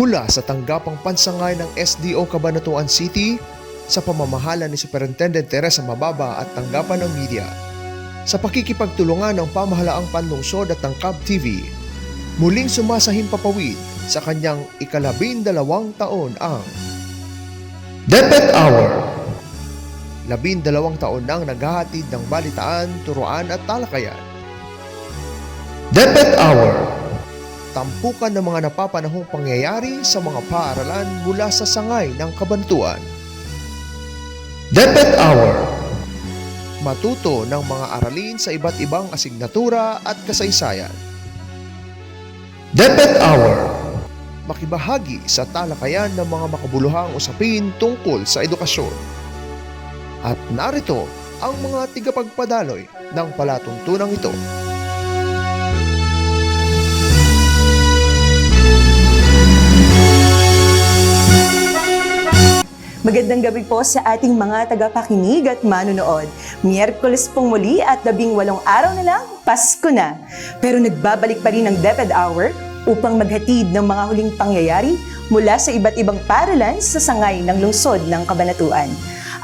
mula sa tanggapang pansangay ng SDO Cabanatuan City sa pamamahala ni Superintendent Teresa Mababa at tanggapan ng media. Sa pakikipagtulungan ng pamahalaang panlungsod at ng Cab TV, muling sumasahim papawid sa kanyang ikalabindalawang taon ang DepEd Hour. Labindalawang taon nang naghahatid ng balitaan, turuan at talakayan. DepEd Hour. Tampukan ng mga napapanahong pangyayari sa mga paaralan mula sa sangay ng kabantuan. DepEd Hour. Matuto ng mga aralin sa iba't ibang asignatura at kasaysayan. DepEd Hour. Makibahagi sa talakayan ng mga makabuluhang usapin tungkol sa edukasyon. At narito ang mga tigapagpadaloy ng palatuntunang ito. Magandang gabi po sa ating mga tagapakinig at manunood. Miyerkules pong muli at labing walong araw na lang, Pasko na. Pero nagbabalik pa rin ang DepEd Hour upang maghatid ng mga huling pangyayari mula sa iba't ibang paralan sa sangay ng lungsod ng Kabanatuan.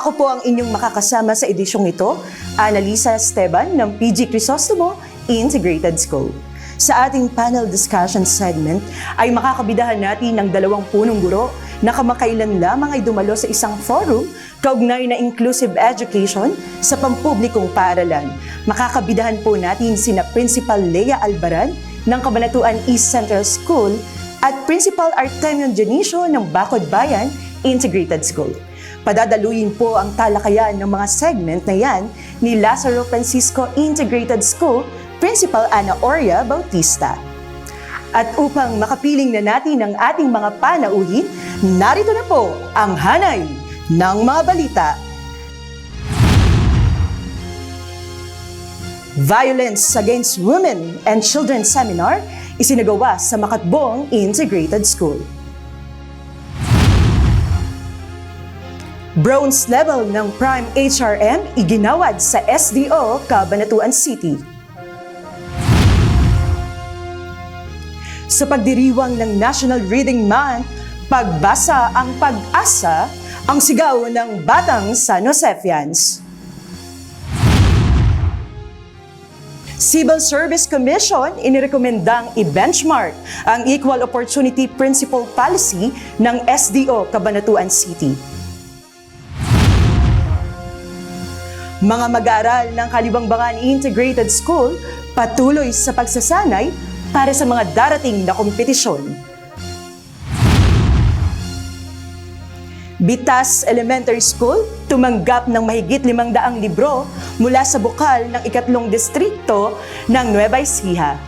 Ako po ang inyong makakasama sa edisyong ito, Annalisa Esteban ng PG Crisostomo Integrated School. Sa ating panel discussion segment ay makakabidahan natin ng dalawang punong guro na kamakailan lamang ay dumalo sa isang forum kaugnay na inclusive education sa pampublikong paaralan. Makakabidahan po natin sina Principal Lea Albaran ng Kabanatuan East Central School at Principal Artemio Dionisio ng Bacod Bayan Integrated School. Padadaluyin po ang talakayan ng mga segment na yan ni Lazaro Francisco Integrated School Principal Ana Oria Bautista. At upang makapiling na natin ang ating mga panauhin, narito na po ang hanay ng mga balita. Violence Against Women and Children Seminar isinagawa sa Makatbong Integrated School. Bronze level ng Prime HRM iginawad sa SDO Cabanatuan City. Sa pagdiriwang ng National Reading Month, pagbasa ang pag-asa ang sigaw ng Batang San Josefians. Civil Service Commission inirekomendang i-benchmark ang Equal Opportunity Principle Policy ng SDO Cabanatuan City. Mga mag-aaral ng Kalibangbangan Integrated School patuloy sa pagsasanay para sa mga darating na kompetisyon. Bitas Elementary School tumanggap ng mahigit 500 libro mula sa bukal ng ikatlong distrito ng Nueva Ecija.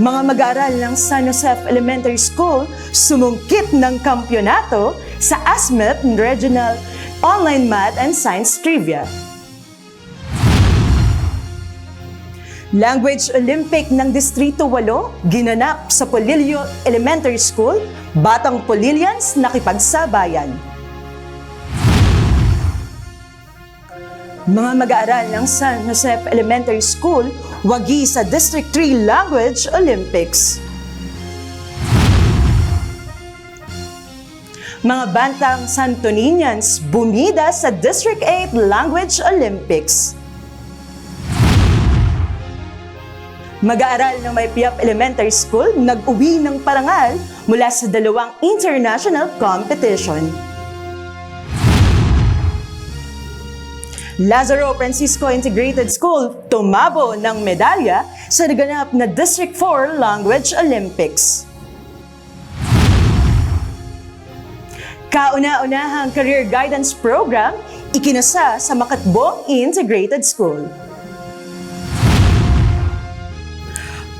Mga mag-aaral ng San Josef Elementary School sumungkit ng kampyonato sa ASMEP Regional Online Math and Science Trivia. Language Olympic ng Distrito 8 ginanap sa Polillo Elementary School, Batang Polillians nakipagsabayan. Mga mag-aaral ng San Josep Elementary School, wagi sa District 3 Language Olympics. Mga bantang Santoninians bumida sa District 8 Language Olympics. Mag-aaral ng Maypiap Elementary School nag-uwi ng parangal mula sa dalawang international competition. Lazaro Francisco Integrated School tumabo ng medalya sa naganap na District 4 Language Olympics. Kauna-unahang Career Guidance Program ikinasa sa Makatbong Integrated School.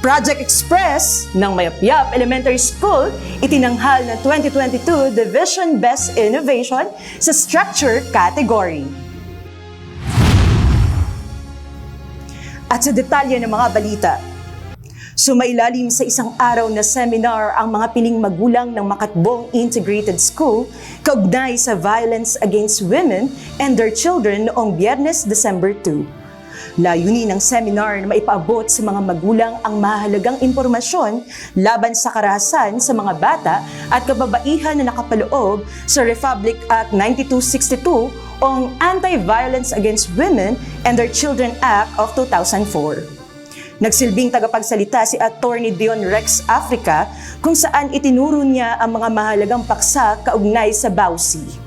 Project Express ng Mayapyap Elementary School itinanghal ng 2022 Division Best Innovation sa Structure category. At sa detalye ng mga balita, Sumailalim sa isang araw na seminar ang mga piling magulang ng Makatbong Integrated School kaugnay sa violence against women and their children noong Biyernes, December 2. Layunin ng seminar na maipaabot sa mga magulang ang mahalagang impormasyon laban sa karahasan sa mga bata at kababaihan na nakapaloob sa Republic Act 9262 o ang Anti-Violence Against Women and Their Children Act of 2004. Nagsilbing tagapagsalita si Attorney Dion Rex Africa kung saan itinuro niya ang mga mahalagang paksa kaugnay sa BAUSI.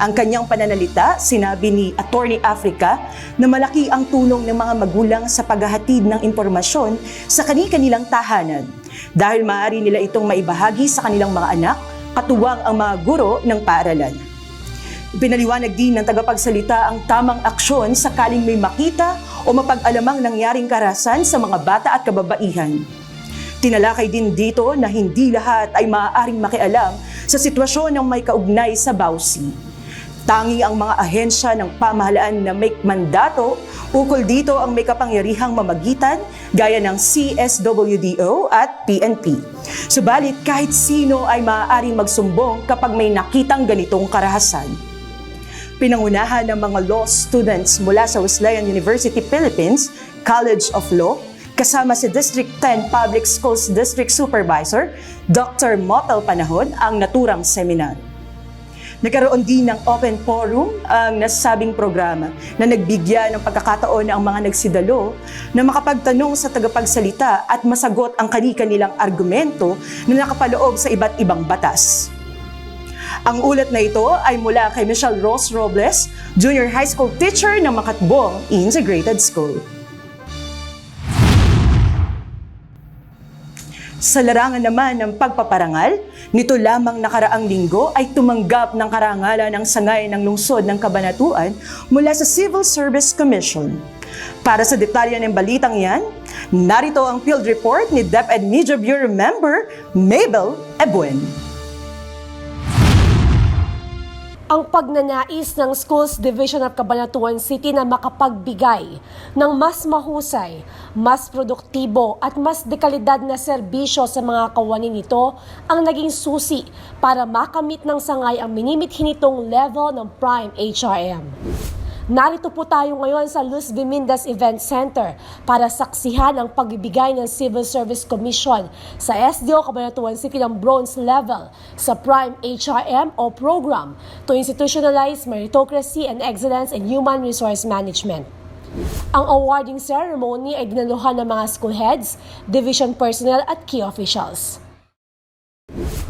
Ang kanyang pananalita, sinabi ni Attorney Africa na malaki ang tulong ng mga magulang sa paghahatid ng impormasyon sa kani-kanilang tahanan dahil maaari nila itong maibahagi sa kanilang mga anak, katuwang ang mga guro ng paaralan. Pinaliwanag din ng tagapagsalita ang tamang aksyon sakaling may makita o mapag-alamang nangyaring karasan sa mga bata at kababaihan. Tinalakay din dito na hindi lahat ay maaaring makialam sa sitwasyon ng may kaugnay sa BAUSI. Tangi ang mga ahensya ng pamahalaan na may mandato, ukol dito ang may kapangyarihang mamagitan gaya ng CSWDO at PNP. Subalit kahit sino ay maaaring magsumbong kapag may nakitang ganitong karahasan. Pinangunahan ng mga law students mula sa Wesleyan University Philippines, College of Law, kasama si District 10 Public Schools District Supervisor, Dr. Motel Panahon, ang naturang seminar. Nagkaroon din ng open forum ang nasabing programa na nagbigyan ng pagkakataon ang mga nagsidalo na makapagtanong sa tagapagsalita at masagot ang kani-kanilang argumento na nakapaloob sa iba't ibang batas. Ang ulat na ito ay mula kay Michelle Rose Robles, junior high school teacher ng Makatbong Integrated School. Sa larangan naman ng pagpaparangal, nito lamang nakaraang linggo ay tumanggap ng karangalan ng sangay ng lungsod ng Kabanatuan mula sa Civil Service Commission. Para sa detalye ng balitang yan, narito ang field report ni DepEd Media Bureau member Mabel Ebuen. Ang pagnanais ng Schools Division of Cabanatuan City na makapagbigay ng mas mahusay, mas produktibo at mas dekalidad na serbisyo sa mga kawani nito ang naging susi para makamit ng sangay ang minimithin nitong level ng Prime HRM. Narito po tayo ngayon sa Luz Vimindas Event Center para saksihan ang pagbibigay ng Civil Service Commission sa SDO Cabanatuan City ng bronze level sa Prime HRM o program to institutionalize meritocracy and excellence in human resource management. Ang awarding ceremony ay dinaluhan ng mga school heads, division personnel at key officials.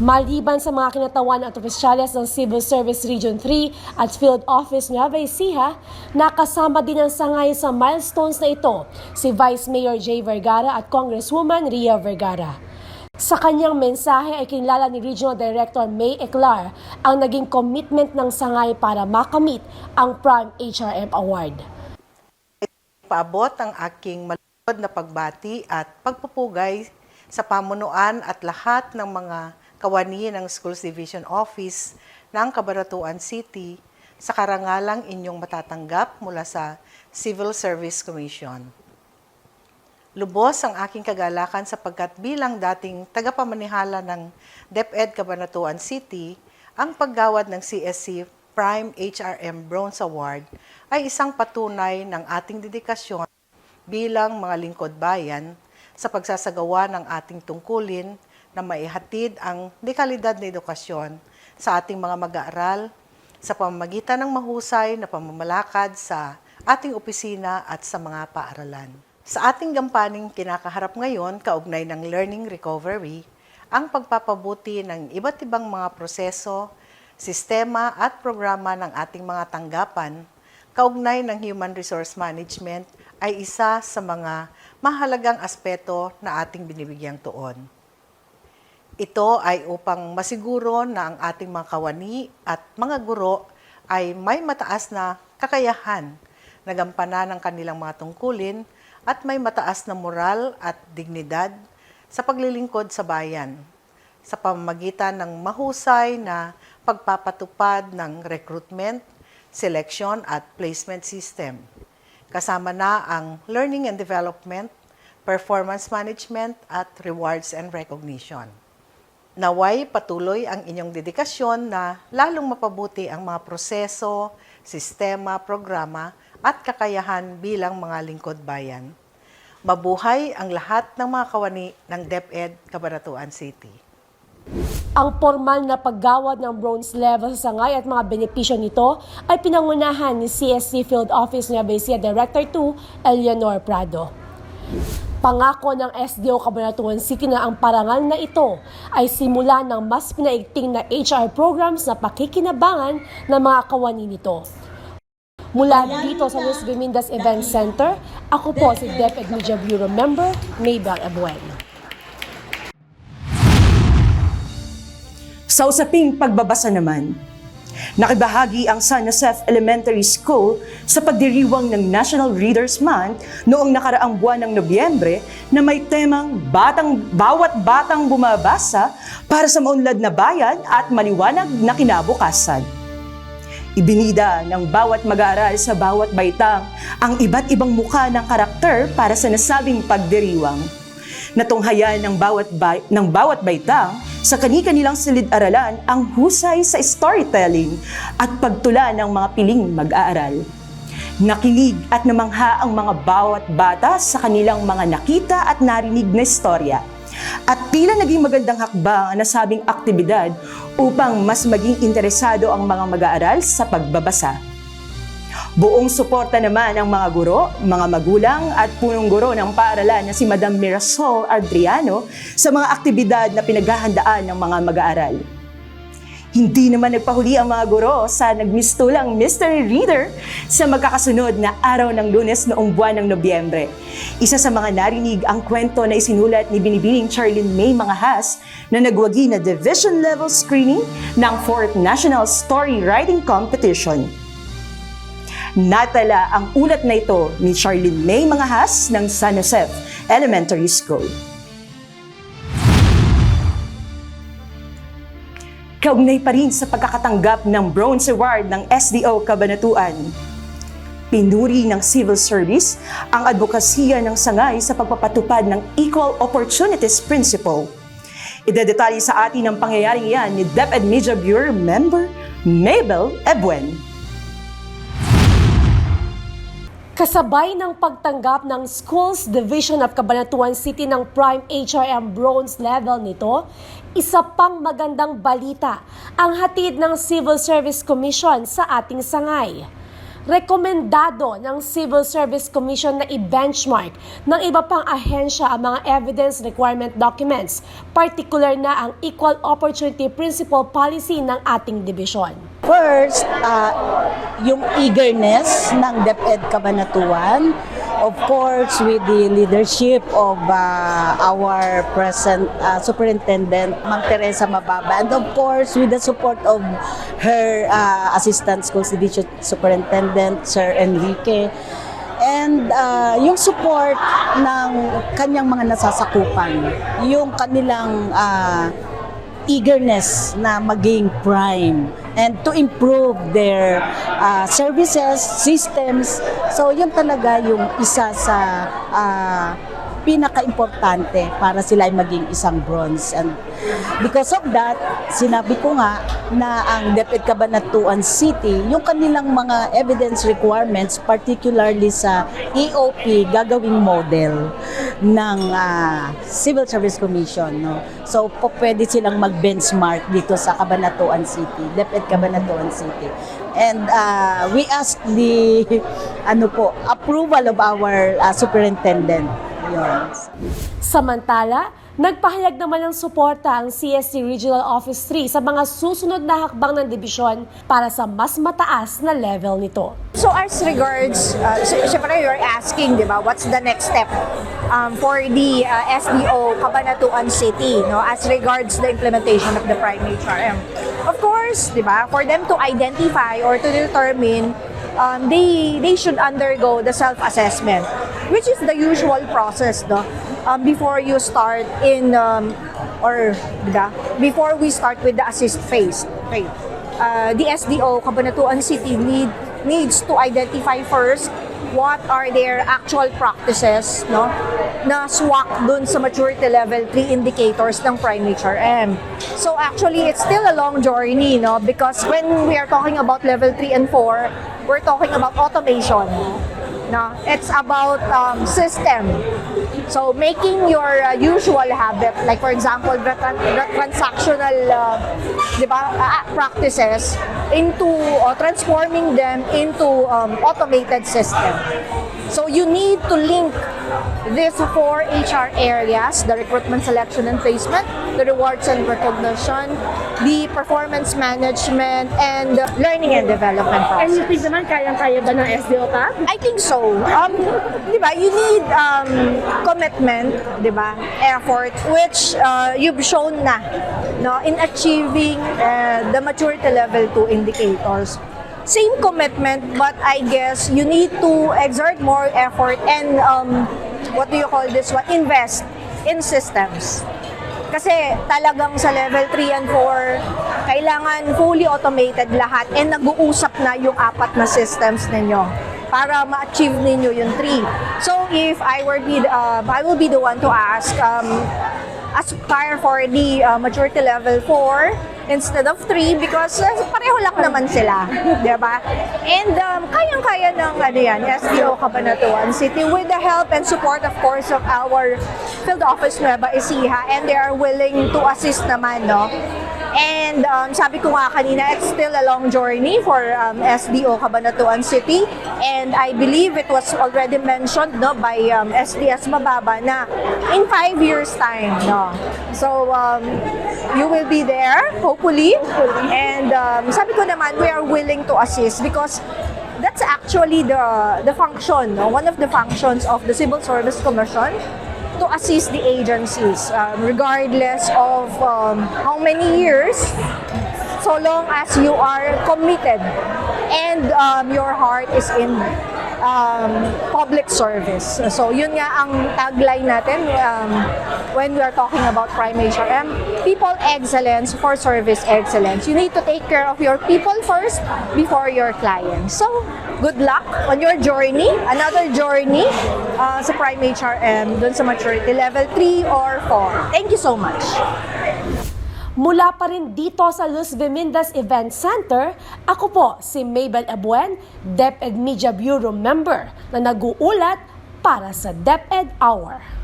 Maliban sa mga kinatawan at opisyales ng Civil Service Region 3 at Field Office Nueva Ecija, nakasama din ang sangay sa milestones na ito si Vice Mayor Jay Vergara at Congresswoman Ria Vergara. Sa kanyang mensahe ay kinilala ni Regional Director May Eclar ang naging commitment ng sangay para makamit ang Prime HRM Award. paabot ang aking malugod na pagbati at pagpupugay sa pamunuan at lahat ng mga kawani ng Schools Division Office ng Cabanatuan City sa karangalang inyong matatanggap mula sa Civil Service Commission. Lubos ang aking kagalakan sapagkat bilang dating tagapamanihala ng DepEd Cabanatuan City, ang paggawad ng CSC Prime HRM Bronze Award ay isang patunay ng ating dedikasyon bilang mga lingkod bayan sa pagsasagawa ng ating tungkulin na maihatid ang dekalidad na edukasyon sa ating mga mag-aaral sa pamamagitan ng mahusay na pamamalakad sa ating opisina at sa mga paaralan. Sa ating gampaning kinakaharap ngayon, kaugnay ng learning recovery, ang pagpapabuti ng iba't ibang mga proseso, sistema at programa ng ating mga tanggapan, kaugnay ng human resource management ay isa sa mga mahalagang aspeto na ating binibigyang tuon. Ito ay upang masiguro na ang ating mga kawani at mga guro ay may mataas na kakayahan na gampanan ng kanilang mga tungkulin at may mataas na moral at dignidad sa paglilingkod sa bayan sa pamamagitan ng mahusay na pagpapatupad ng recruitment, selection at placement system. Kasama na ang learning and development, performance management at rewards and recognition. Naway patuloy ang inyong dedikasyon na lalong mapabuti ang mga proseso, sistema, programa at kakayahan bilang mga lingkod bayan. Mabuhay ang lahat ng mga kawani ng DepEd Cabanatuan City. Ang formal na paggawad ng bronze level sa sangay at mga benepisyo nito ay pinangunahan ni CSC Field Office Nueva Ecija Director 2, Eleanor Prado. Pangako ng SDO Cabanatuan City na ang parangal na ito ay simula ng mas pinaigting na HR programs na pakikinabangan ng mga kawani nito. Mula dito sa Luis Gomindas Event Center, ako po si DepEd Media Bureau Member Maybell Abuen. Sa usaping pagbabasa naman, nakibahagi ang San Josef Elementary School sa pagdiriwang ng National Readers Month noong nakaraang buwan ng Nobyembre na may temang batang, bawat batang bumabasa para sa maunlad na bayan at maliwanag na kinabukasan. Ibinida ng bawat mag-aaral sa bawat baitang ang iba't ibang mukha ng karakter para sa nasabing pagdiriwang. Natunghayan ng bawat, bay- ng bawat baitang sa kani-kanilang silid-aralan ang husay sa storytelling at pagtula ng mga piling mag-aaral. Nakilig at namangha ang mga bawat bata sa kanilang mga nakita at narinig na istorya. At tila naging magandang hakbang ang nasabing aktibidad upang mas maging interesado ang mga mag-aaral sa pagbabasa. Buong suporta naman ang mga guro, mga magulang at punong guro ng paaralan na si Madam Mirasol Adriano sa mga aktibidad na pinaghahandaan ng mga mag-aaral. Hindi naman nagpahuli ang mga guro sa nagmistulang mystery reader sa magkakasunod na araw ng lunes noong buwan ng Nobyembre. Isa sa mga narinig ang kwento na isinulat ni Binibining Charlene May Mangahas na nagwagi na division level screening ng 4th National Story Writing Competition. Natala ang ulat na ito ni Charlene May Mangahas ng San Josef Elementary School. Kaugnay pa rin sa pagkakatanggap ng Bronze Award ng SDO Cabanatuan. Pinuri ng civil service ang advokasya ng sangay sa pagpapatupad ng Equal Opportunities Principle. Idedetalye sa atin ang pangyayaring yan ni DepEd Media Bureau member Mabel Ebuen. Kasabay ng pagtanggap ng Schools Division of Cabanatuan City ng Prime HRM Bronze level nito, isa pang magandang balita ang hatid ng Civil Service Commission sa ating sangay. Rekomendado ng Civil Service Commission na i-benchmark ng iba pang ahensya ang mga evidence requirement documents, particular na ang Equal Opportunity Principle Policy ng ating dibisyon. First, uh, yung eagerness ng DepEd Cabanatuan, of course with the leadership of uh, our present uh, Superintendent Ma'am Teresa Mababa and of course with the support of her uh, Assistant Schools Superintendent Sir Enrique. And uh, yung support ng kanyang mga nasasakupan, yung kanilang uh, eagerness na maging prime and to improve their uh, services, systems. So yun talaga yung isa sa uh, pinaka-importante para sila ay maging isang bronze. And because of that, sinabi ko nga na ang DepEd Cabanatuan City, yung kanilang mga evidence requirements, particularly sa EOP, gagawing model ng ah, Civil Service Commission. No? So, po, pwede silang mag-benchmark dito sa Cabanatuan City, DepEd Cabanatuan City. And ah, we ask the ano po, approval of our ah, superintendent. Samantala, nagpahayag naman ng suporta ang CSC Regional Office 3 sa mga susunod na hakbang ng dibisyon para sa mas mataas na level nito. So as regards, uh, sy- syempre you're asking, di ba, what's the next step um, for the uh, SDO Cabanatuan City, no, as regards the implementation of the Prime HRM? Of course, di ba, for them to identify or to determine, um, they, they should undergo the self-assessment, which is the usual process, no, um, before you start in, um, or, di ba, before we start with the assist phase. Okay uh, the SDO, Cabanatuan City, need, needs to identify first what are their actual practices no na swak dun sa maturity level 3 indicators ng Prime HRM. So actually, it's still a long journey no because when we are talking about level 3 and 4, we're talking about automation. No, it's about um, system. So making your uh, usual habit, like for example, the, tran- the transactional, uh, di ba, uh, practices into or transforming them into um, automated system. So you need to link these four HR areas, the recruitment, selection, and placement, the rewards and recognition, the performance management, and learning and development And you process. think naman, kayang-kaya ba ng SDO tab? I think so. Um, di ba, you need um, commitment, di ba, effort, which uh, you've shown na no, in achieving uh, the maturity level 2 indicators. Same commitment, but I guess you need to exert more effort and um, what do you call this one? Invest in systems. Kasi talagang sa level 3 and 4, kailangan fully automated lahat and nag-uusap na yung apat na systems ninyo para ma-achieve ninyo yung 3. So if I were be uh, I will be the one to ask um, aspire for the uh, maturity level 4 instead of 3 because uh, pareho lang naman sila, 'di ba? And um, kayang-kaya ng ano yan, SDO Cabanatuan City with the help and support of course of our field office Nueva Ecija and they are willing to assist naman, no? And um, sabi ko nga kanina, it's still a long journey for um, SDO Cabanatuan City. And I believe it was already mentioned no, by um, SDS Mababa na in five years time. No? So um, you will be there, hopefully. And um, sabi ko naman, we are willing to assist because that's actually the the function, no? one of the functions of the Civil Service Commission to assist the agencies, um, regardless of um, how many years, so long as you are committed and um, your heart is in um, public service. So yun nga ang tagline natin um, when we are talking about Prime HRM, people excellence for service excellence. You need to take care of your people first before your clients. So good luck on your journey, another journey uh, sa Prime HRM dun sa maturity level 3 or 4. Thank you so much. Mula pa rin dito sa Luz Vimindas Event Center, ako po si Mabel Abuen, DepEd Media Bureau member na nag-uulat para sa DepEd Hour.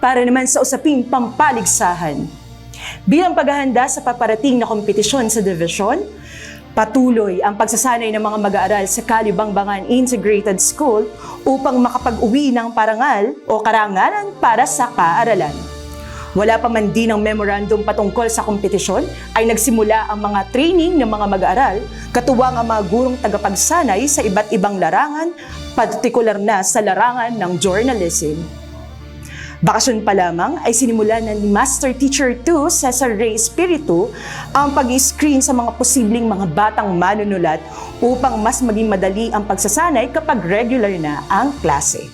para naman sa usaping pampaligsahan. Bilang paghahanda sa paparating na kompetisyon sa division, patuloy ang pagsasanay ng mga mag-aaral sa Kalibangbangan Integrated School upang makapag-uwi ng parangal o karangalan para sa paaralan. Wala pa man din ang memorandum patungkol sa kompetisyon ay nagsimula ang mga training ng mga mag-aaral katuwang ang mga gurong tagapagsanay sa iba't ibang larangan, partikular na sa larangan ng journalism. Bakasyon pa lamang ay sinimulan na ni Master Teacher 2, Cesar Ray Espiritu, ang pag-screen sa mga posibleng mga batang manunulat upang mas maging madali ang pagsasanay kapag regular na ang klase.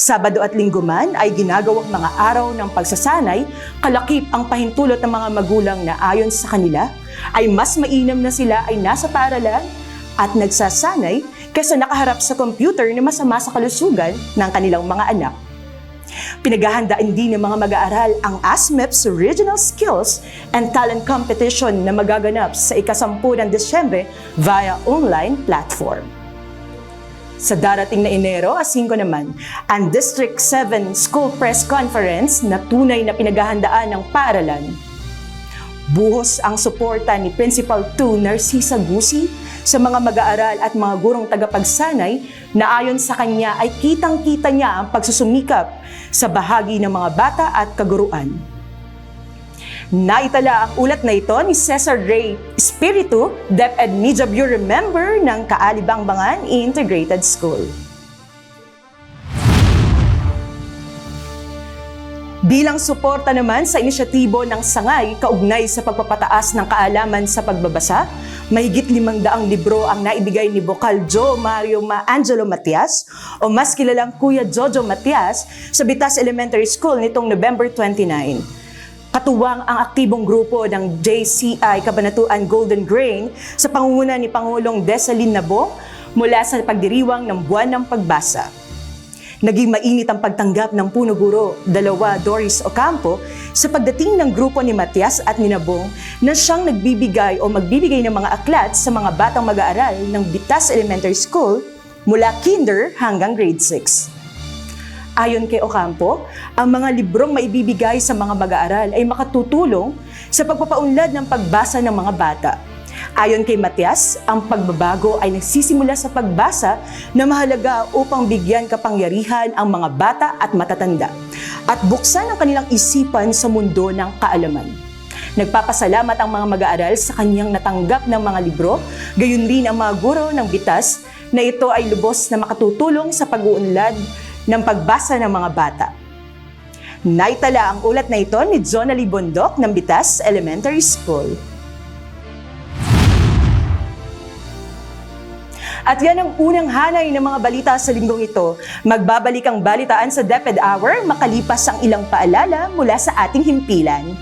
Sabado at linggo man ay ginagawang mga araw ng pagsasanay, kalakip ang pahintulot ng mga magulang na ayon sa kanila ay mas mainam na sila ay nasa paaralan at nagsasanay kaysa nakaharap sa computer na masama sa kalusugan ng kanilang mga anak. Pinaghahandaan din ng mga mag-aaral ang ASMEP's Regional Skills and Talent Competition na magaganap sa ikasampu ng Desyembre via online platform. Sa darating na Enero, a 5 naman, ang District 7 School Press Conference na tunay na pinaghahandaan ng paaralan. Buhos ang suporta ni Principal 2 Narcisa Gusi sa mga mag-aaral at mga gurong tagapagsanay na ayon sa kanya ay kitang-kita niya ang pagsusumikap sa bahagi ng mga bata at kaguruan. Naitala ang ulat na ito ni Cesar Ray Espiritu, DepEd Media Bureau member ng Kaalibangbangan Integrated School. Bilang suporta naman sa inisyatibo ng Sangay kaugnay sa pagpapataas ng kaalaman sa pagbabasa, mahigit limang daang libro ang naibigay ni Bokal Joe Mario Ma Angelo Matias o mas kilalang Kuya Jojo Matias sa Bitas Elementary School nitong November 29. Katuwang ang aktibong grupo ng JCI Kabanatuan Golden Grain sa pangunguna ni Pangulong Desalin Nabo mula sa pagdiriwang ng Buwan ng Pagbasa. Naging mainit ang pagtanggap ng puno guro, dalawa Doris Ocampo, sa pagdating ng grupo ni Matias at Ninabong na siyang nagbibigay o magbibigay ng mga aklat sa mga batang mag-aaral ng Bitas Elementary School mula kinder hanggang grade 6. Ayon kay Ocampo, ang mga librong maibibigay sa mga mag-aaral ay makatutulong sa pagpapaunlad ng pagbasa ng mga bata. Ayon kay Matias, ang pagbabago ay nagsisimula sa pagbasa na mahalaga upang bigyan kapangyarihan ang mga bata at matatanda at buksan ang kanilang isipan sa mundo ng kaalaman. Nagpapasalamat ang mga mag-aaral sa kanyang natanggap ng mga libro, gayon rin ang mga guro ng bitas na ito ay lubos na makatutulong sa pag-uunlad ng pagbasa ng mga bata. Naitala ang ulat na ito ni Jonali Bondok ng Bitas Elementary School. At yan ang unang hanay ng mga balita sa linggong ito. Magbabalik ang balitaan sa DepEd Hour makalipas ang ilang paalala mula sa ating himpilan.